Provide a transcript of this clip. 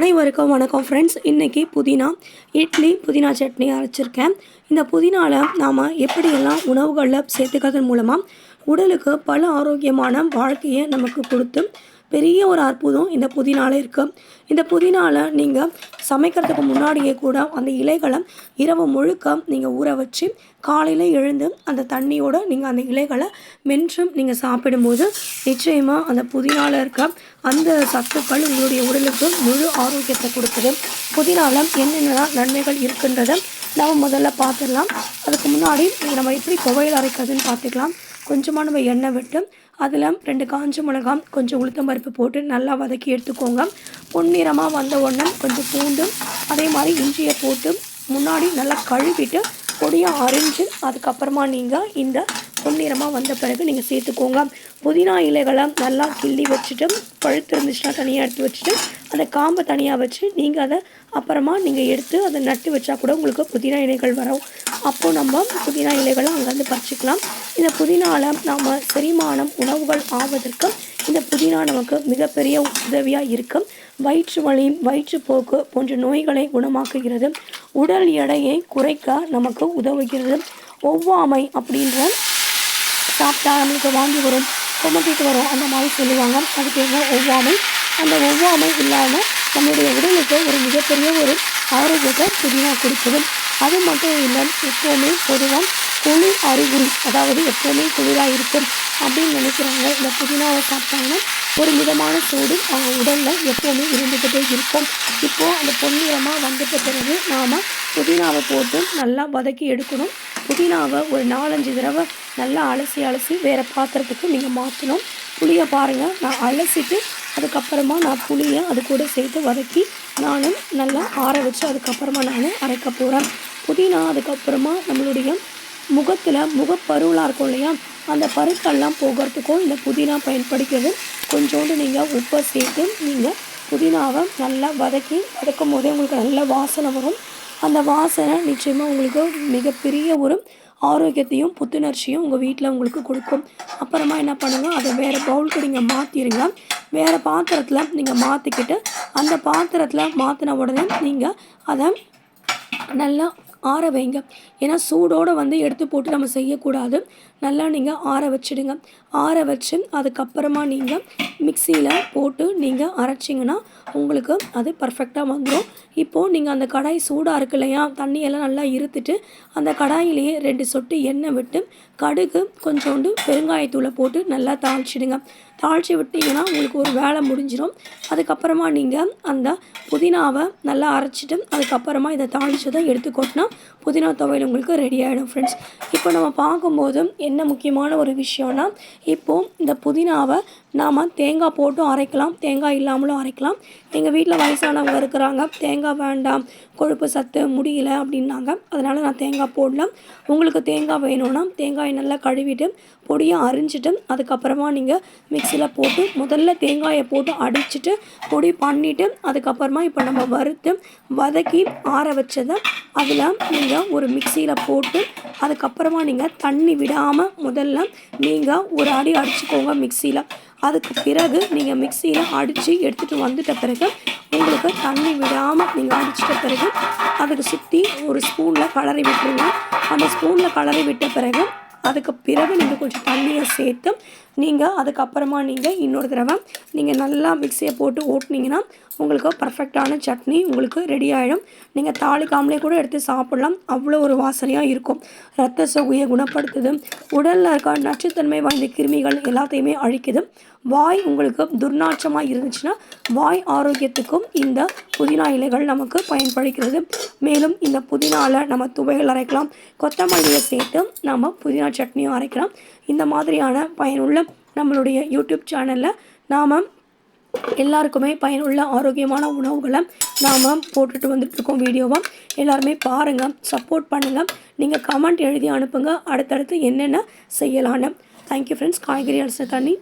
அனைவருக்கும் வணக்கம் ஃப்ரெண்ட்ஸ் இன்றைக்கி புதினா இட்லி புதினா சட்னி அரைச்சிருக்கேன். இந்த புதினாவில் நாம் எப்படியெல்லாம் உணவுகளில் சேர்த்துக்கிறதன் மூலமாக உடலுக்கு பல ஆரோக்கியமான வாழ்க்கையை நமக்கு கொடுத்து பெரிய ஒரு அற்புதம் இந்த புதினால இருக்குது இந்த புதினால நீங்கள் சமைக்கிறதுக்கு முன்னாடியே கூட அந்த இலைகளை இரவு முழுக்க நீங்கள் ஊற வச்சு காலையில் எழுந்து அந்த தண்ணியோடு நீங்கள் அந்த இலைகளை மென்றும் நீங்கள் சாப்பிடும்போது நிச்சயமாக அந்த புதினால இருக்க அந்த சத்துக்கள் உங்களுடைய உடலுக்கு முழு ஆரோக்கியத்தை கொடுக்குது. புதினால என்னென்னலாம் நன்மைகள் இருக்குன்றதை நம்ம முதல்ல பார்த்துடலாம். அதுக்கு முன்னாடி நம்ம எப்படி துவையல் அரைக்கிறதுன்னு பார்த்துக்கலாம். கொஞ்சமாக நம்ம எண்ணெய் விட்டு அதில் ரெண்டு காஞ்ச மிளகாய் கொஞ்சம் உளுத்தம் பருப்பு போட்டு நல்லா வதக்கி எடுத்துக்கோங்க. பொன்னிறமாக வந்த உடனே கொஞ்சம் பூண்டு அதே மாதிரி இஞ்சியை போட்டு முன்னாடி நல்லா கழுவிட்டு பொடியாக அரிஞ்சு அதுக்கப்புறமா நீங்கள் இந்த பொன்னிறமாக வந்த பிறகு நீங்கள் சேர்த்துக்கோங்க. புதினா இலைகளை நல்லா கிள்ளி வச்சுட்டு பழுத்து இருந்துச்சுன்னா தனியாக எடுத்து வச்சுட்டு அந்த காம்பை தனியாக வச்சு நீங்கள் அதை அப்புறமா நீங்கள் எடுத்து அதை நட்டு வச்சா கூட உங்களுக்கு புதினா இலைகள் வரும். அப்போது நம்ம புதினா இலைகளை அங்கேருந்து பறிச்சிக்கலாம். இந்த புதினாவில் நாம் செரிமானம் உணவுகள் ஆவதற்கு இந்த புதினா நமக்கு மிகப்பெரிய உதவியாக இருக்கும். வயிற்று வலி வயிற்றுப்போக்கு போன்ற நோய்களை குணமாக்குகிறது. உடல் எடையை குறைக்க நமக்கு உதவுகிறது. ஒவ்வாமை அப்படின்ற சாப்பிட்டா நம்மளுக்கு வாங்கி வரும் குமட்டிட்டு வரும் அந்த மாதிரி சொல்லுவாங்க. அது என்ன ஒவ்வாமை? அந்த ஒவ்வாமை இல்லாமல் நம்மளுடைய உடலுக்கு ஒரு மிகப்பெரிய ஒரு ஆரோக்கியத்தை புதினா கொடுக்குது. அது மட்டும் இல்லை எப்போவுமே பொதுவாக குளிர் அறிகுறி அதாவது எப்போவுமே குளிராக இருக்கும் அப்படின்னு நினைக்கிறாங்க. இந்த புதினாவை சாப்பிட்டாங்கன்னா ஒரு மிதமான சூடு அவங்க உடலில் எப்போவுமே இருந்துக்கிட்டே இருக்கும். இப்போது அந்த பொன்னிறமாக வந்துட்ட பிறகு நாம் புதினாவை போட்டு நல்லா வதக்கி எடுக்கணும். புதினாவை ஒரு நாலஞ்சு தடவை நல்லா அலசி அலசி வேறு பாத்திரத்துக்கு நீங்கள் மாற்றணும் புளியை பாருங்கள் நான் அலசிட்டு அதுக்கப்புறமா நான் புளியை அது கூட சேர்த்து வதக்கி நானும் நல்லா ஆற வச்சு அதுக்கப்புறமா நான் அரைக்க போகிறேன் புதினா அதுக்கப்புறமா நம்மளுடைய முகத்தில் முகப்பருவலாக இருக்கும் இல்லையா? அந்த பருக்கெல்லாம் போகிறதுக்கும் இந்த புதினா பயன்படுகிறது. கொஞ்சோண்டு நீங்கள் உப்பை சேர்த்து நீங்கள் புதினாவை நல்லா வதக்கி வதக்கும் போதே உங்களுக்கு நல்ல வாசனை வரும். அந்த வாசனை நிச்சயமாக உங்களுக்கு மிகப்பெரிய ஒரு ஆரோக்கியத்தையும் புத்துணர்ச்சியும் உங்கள் வீட்டில் உங்களுக்கு கொடுக்கும். அப்புறமா என்ன பண்ணுங்கள் அதை வேறு பவுலுக்கு நீங்கள் மாற்றிடுங்க வேறு பாத்திரத்தில் நீங்கள் மாற்றிக்கிட்டு அந்த பாத்திரத்தில் மாற்றின உடனே நீங்கள் அதை நல்லா ஆற வைங்க. ஏன்னா சூடோடு வந்து எடுத்து போட்டு நம்ம செய்யக்கூடாது. நல்லா நீங்கள் ஆற வச்சிடுங்க. ஆற வச்சு அதுக்கப்புறமா நீங்கள் மிக்சியில் போட்டு நீங்கள் அரைச்சிங்கன்னா உங்களுக்கு அது பர்ஃபெக்டாக வந்துடும் இப்போது நீங்கள் அந்த கடாய் சூடாக இருக்கு இல்லையா? தண்ணியெல்லாம் நல்லா இருத்துட்டு அந்த கடாயிலேயே ரெண்டு சொட்டு எண்ணெய் விட்டு கடுகு கொஞ்சோண்டு பெருங்காயத்தூளை போட்டு நல்லா தாளிச்சிடுங்க. தாளித்து விட்டிங்கன்னா உங்களுக்கு ஒரு வேலை முடிஞ்சிடும் அதுக்கப்புறமா நீங்கள் அந்த புதினாவை நல்லா அரைச்சிட்டு அதுக்கப்புறமா இதை தாளிச்சதை எடுத்து கொட்டினா புதினா துவையல் உங்களுக்கு ரெடி ஆகிடும் ஃப்ரெண்ட்ஸ் இப்போ நம்ம பார்க்கும்போது என்ன முக்கியமான ஒரு விஷயம்னா இப்போது இந்த புதினாவை நாம் தேங்காய் போட்டும் அரைக்கலாம். தேங்காய் இல்லாமலும் அரைக்கலாம். எங்கள் வீட்டில் வயசானவங்க இருக்கிறாங்க. தேங்காய் வேண்டாம் கொழுப்பு சத்து முடியல அப்படின்னாங்க அதனால் நான் தேங்காய் போடல. உங்களுக்கு தேங்காய் வேணும்னா தேங்காயை நல்லா கழுவிட்டு பொடியை அரிஞ்சிட்டு அதுக்கப்புறமா நீங்கள் மிக்சியில் போட்டு முதல்ல தேங்காயை போட்டு அடிச்சுட்டு பொடி பண்ணிவிட்டு அதுக்கப்புறமா இப்போ நம்ம வறுத்து வதக்கி ஆற வச்சதை அதில் நீங்கள் ஒரு மிக்சியில் போட்டு அதுக்கப்புறமா நீங்கள் தண்ணி விடாமல் முதல்ல நீங்கள் ஒரு அடி அடிச்சுக்கோங்க மிக்சியில். அதுக்கு பிறகு நீங்கள் மிக்சியில் அடித்து எடுத்துகிட்டு வந்துட்ட பிறகு உங்களுக்கு தண்ணி விடாமல் நீங்கள் அடிச்சிட்ட பிறகு அதுக்கு சுற்றி ஒரு ஸ்பூனில் கலரி விட்டுருங்க. அந்த ஸ்பூனில் கலரி விட்ட பிறகு அதுக்கு பிறகு நீங்கள் கொஞ்சம் தண்ணியை சேர்த்து நீங்கள் அதுக்கப்புறமா நீங்கள் இன்னொரு தடவை நீங்கள் நல்லா மிக்சியை போட்டு ஓட்டினீங்கன்னா உங்களுக்கு பர்ஃபெக்டான சட்னி உங்களுக்கு ரெடி ஆகிடும் நீங்கள் தாளிக்காமலே கூட எடுத்து சாப்பிட்லாம். அவ்வளோ ஒரு வாசனையாக இருக்கும். ரத்த சொகையை குணப்படுத்துது. உடலில் இருக்க நச்சுத்தன்மை வாய்ந்த கிருமிகள் எல்லாத்தையுமே அழிக்குது. வாய் உங்களுக்கு துர்நாற்றமாக இருந்துச்சுன்னா வாய் ஆரோக்கியத்துக்கும் இந்த புதினா இலைகள் நமக்கு பயன்படுகிறது. மேலும் இந்த புதினாவில் நம்ம துவைகள் அரைக்கலாம். கொத்தமல்லியை சேர்த்து நம்ம புதினா சட்னியும் அரைக்கலாம். இந்த மாதிரியான பயனுள்ள நம்மளுடைய யூடியூப் சேனலில் நாம் எல்லாருக்குமே பயனுள்ள ஆரோக்கியமான உணவுகளை நாம் போட்டுட்டு வந்துட்டுருக்கோம் வீடியோவாக எல்லாருமே பாருங்கள் சப்போர்ட் பண்ணுங்கள் நீங்கள் கமெண்ட் எழுதி அனுப்புங்க. அடுத்தடுத்து என்னென்ன செய்யலான்னு தேங்க்யூ ஃப்ரெண்ட்ஸ் காய்கறி அரிசி தண்ணி.